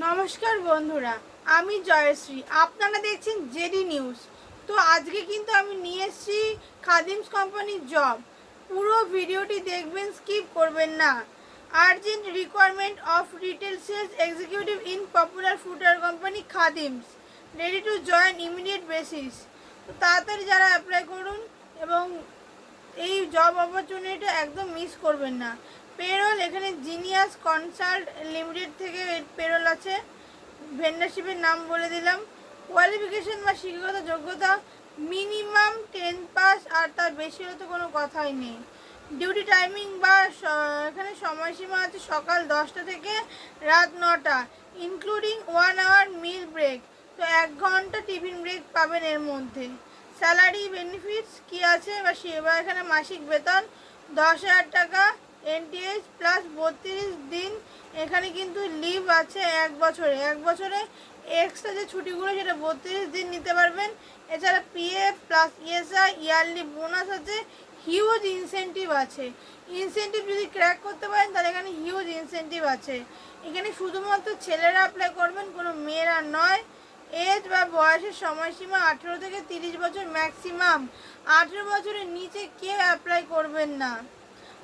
নমস্কার বন্ধুরা, আমি জয়শ্রী। আপনারা দেখছেন জেডি নিউজ। তো আজকে কিন্তু আমি নিয়ে এসেছি খাদিমস কোম্পানির জব পুরো ভিডিওটি দেখবেন স্কিপ করবেন না। Urgent requirement of retail sales executive in popular footwear company Khadim's. Ready to join immediate basis তো তাড়াতাড়ি যারা অ্যাপ্লাই করুন এবং এই জব অপরচুনিটিটা একদম মিস করবেন না। পেরোল এখানে জিনিয়াস কনসাল্ট লিমিটেড থেকে পেরোল আছে। ভেন্ডারশিপের নাম বলে দিলাম। কোয়ালিফিকেশন বা শিক্ষাগত যোগ্যতা মিনিমাম টেন পাস আর তার বেশি হলে তো কোনো কথাই নেই। ডিউটি টাইমিং বা এখানে সময়সীমা আছে সকাল দশটা থেকে রাত নটা including one hour meal break তো এক ঘণ্টা টিফিন ব্রেক পাবেন এর মধ্যে। স্যালারি বেনিফিটস কি আছে? বা সে- এখানে মাসিক বেতন দশ হাজার টাকা। এনটিএস প্লাস বত্রিশ দিন এখানে কিন্তু লিভ আছে এক বছরে। এক বছরে এক্সট্রা যে ছুটিগুলো সেটা বত্রিশ দিন নিতে পারবেন। এছাড়া PF plus ESI yearly bonus আছে হিউজ ইনসেন্টিভ আছে। ইনসেন্টিভ যদি ক্র্যাক করতে পারেন, তাহলে এখানে হিউজ ইনসেন্টিভ আছে। এখানে শুধুমাত্র ছেলেরা অ্যাপ্লাই করবেন, কোনো মেয়েরা নয়। এজ বা বয়সের সময়সীমা আঠেরো থেকে তিরিশ বছর ম্যাক্সিমাম আঠেরো বছরের নিচে কেউ অ্যাপ্লাই করবেন না।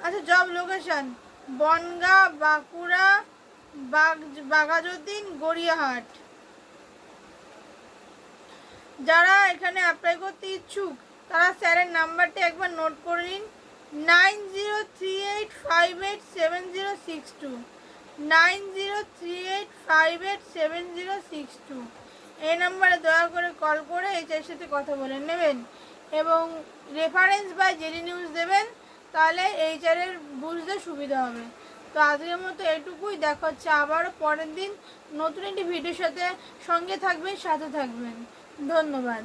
আচ্ছা জব লোকেশন বনগাঁ, বাঁকুড়া বাঘাযতীন, গড়িয়াহাট। যারা এখানে অ্যাপ্লাই করতে ইচ্ছুক, তারা স্যারের নাম্বারটি একবার নোট করে নিন। Nine zero three eight five eight seven zero six two. Nine zero three eight five eight seven zero six two. এই নাম্বারে দয়া করে কল করে এইচআর সাথে কথা বলে নেবেন এবং রেফারেন্স বা জেডি নিউজ দেবেন। তাহলে এই চারের বুঝতে সুবিধা হবে। তো আজকের মতো এটুকুই, দেখা হচ্ছে আবারও পরের দিন নতুন একটি ভিডিওর সাথে সঙ্গে থাকবেন, সাথে থাকবেন। ধন্যবাদ।